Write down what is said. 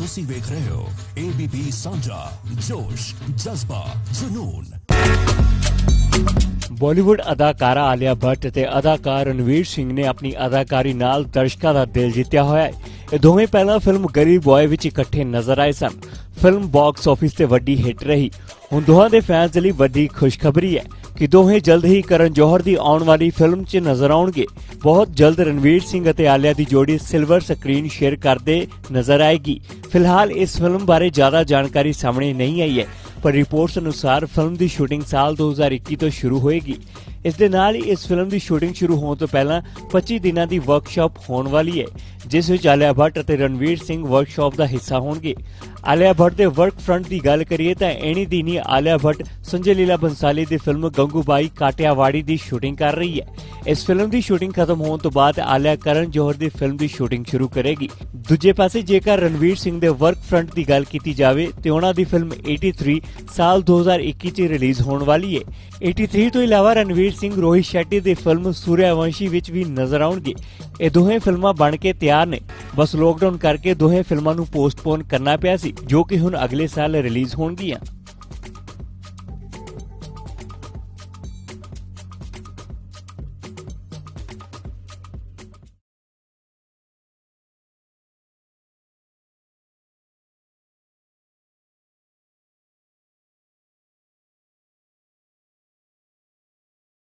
ਤੁਸੀਂ ਵੇਖ ਰਹੇ ਹੋ ABP ਸਾਂਝਾ, ਜੋਸ਼, ਜਜ਼ਬਾ, ਜਨੂਨ। ਬਾਲੀਵੁੱਡ ਅਦਾਕਾਰਾ ਆਲਿਆ ਭੱਟ ਅਤੇ ਅਦਾਕਾਰ ਰਣਵੀਰ ਸਿੰਘ ਨੇ ਆਪਣੀ ਅਦਾਕਾਰੀ ਨਾਲ ਦਰਸ਼ਕਾਂ ਦਾ ਦਿਲ ਜਿੱਤਿਆ ਹੋਇਆ ਹੈ। ਇਹ ਦੋਵੇਂ ਪਹਿਲਾਂ ਫਿਲਮ ਗਰੀਬ ਬॉय ਵਿੱਚ ਇਕੱਠੇ ਨਜ਼ਰ ਆਏ ਸਨ। ਫਿਲਮ ਬਾਕਸ ਆਫਿਸ ਤੇ ਵੱਡੀ ਹਿੱਟ ਰਹੀ। ਹੁਣ ਦੋਹਾਂ ਦੇ ਫੈਨਸ ਲਈ ਵੱਡੀ ਖੁਸ਼ਖਬਰੀ ਹੈ। ਕਿ ਦੋਹੇ ਜਲਦ ਹੀ ਕਰਨ ਜੋਹਰ ਦੀ ਆਉਣ ਵਾਲੀ ਫਿਲਮ 'ਚ ਨਜ਼ਰ ਆਉਣਗੇ। ਬਹੁਤ ਜਲਦ ਰਣਵੀਰ ਸਿੰਘ ਅਤੇ ਆਲਿਆ ਦੀ ਜੋੜੀ ਸਿਲਵਰ ਸਕਰੀਨ ਸ਼ੇਅਰ ਕਰਦੇ ਨਜ਼ਰ ਆਏਗੀ। ਫਿਲਹਾਲ ਇਸ ਫਿਲਮ ਬਾਰੇ ਜ਼ਿਆਦਾ ਜਾਣਕਾਰੀ ਸਾਹਮਣੇ ਨਹੀਂ ਆਈ ਹੈ। ਪਰ ਰਿਪੋਰਟਸ ਅਨੁਸਾਰ ਫਿਲਮ ਦੀ ਸ਼ੂਟਿੰਗ ਸਾਲ 2021 ਤੋਂ ਸ਼ੁਰੂ ਹੋਏਗੀ। ਇਸ ਦੇ ਨਾਲ ਹੀ ਇਸ ਫਿਲਮ ਦੀ ਸ਼ੂਟਿੰਗ ਸ਼ੁਰੂ ਹੋਣ ਤੋਂ ਪਹਿਲਾਂ 25 ਦਿਨਾਂ ਦੀ ਵਰਕਸ਼ਾਪ ਹੋਣ ਵਾਲੀ ਹੈ, ਜਿਸ ਵਿੱਚ ਆਲਿਆ ਭੱਟ ਅਤੇ ਰਣਵੀਰ ਸਿੰਘ ਵਰਕਸ਼ਾਪ ਦਾ ਹਿੱਸਾ ਹੋਣਗੇ। ਆਲਿਆ ਭੱਟ ਦੇ ਵਰਕ ਫਰੰਟ ਦੀ ਗੱਲ ਕਰੀਏ ਤਾਂ ਐਣੀ ਦਿਨੀ ਆਲਿਆ ਭੱਟ ਸੰਜੇ ਲੀਲਾ ਬੰਸਾਲੀ ਦੀ ਫਿਲਮ ਗੰਗੂਬਾਈ ਕਾਟਿਆਵਾੜੀ ਦੀ ਸ਼ੂਟਿੰਗ ਕਰ ਰਹੀ ਹੈ। ਇਸ ਫਿਲਮ ਦੀ ਸ਼ੂਟਿੰਗ ਖਤਮ ਹੋਣ ਤੋਂ ਬਾਅਦ ਆਲਿਆ ਕਰਨ ਜੋਹਰ ਦੀ ਫਿਲਮ ਦੀ ਸ਼ੂਟਿੰਗ ਸ਼ੁਰੂ ਕਰੇਗੀ। ਦੂਜੇ ਪਾਸੇ ਜੇਕਰ ਰਣਵੀਰ ਸਿੰਘ ਦੇ ਵਰਕ ਫਰੰਟ ਦੀ ਗੱਲ ਕੀਤੀ ਜਾਵੇ, ਤੇ ਉਹਨਾਂ ਦੀ ਫਿਲਮ 83 ਸਾਲ 2021 ਚ ਰਿਲੀਜ਼ ਹੋਣ ਵਾਲੀ ਹੈ 83 ਤੋਂ ਇਲਾਵਾ ਰਣਵੀਰ ਸਿੰਘ, ਰੋਹਿਤ ਸ਼ੈੱਟੀ ਦੀ ਫਿਲਮ ਸੂਰਿਆਵੰਸ਼ੀ ਵਿੱਚ ਵੀ ਨਜ਼ਰ ਆਉਣਗੇ। ਇਹ ਦੋਹੇ ਫਿਲਮਾਂ ਬਣ ਕੇ ਤਿਆਰ ਨੇ। ਬਸ ਲੋਕਡਾਊਨ ਕਰਕੇ ਦੋਹੇ ਫਿਲਮਾਂ ਨੂੰ ਪੋਸਟਪੋਨ ਕਰਨਾ ਪਿਆ ਸੀ, ਜੋ ਕਿ ਹੁਣ ਅਗਲੇ ਸਾਲ ਰਿਲੀਜ਼ ਹੋਣਗੀਆਂ।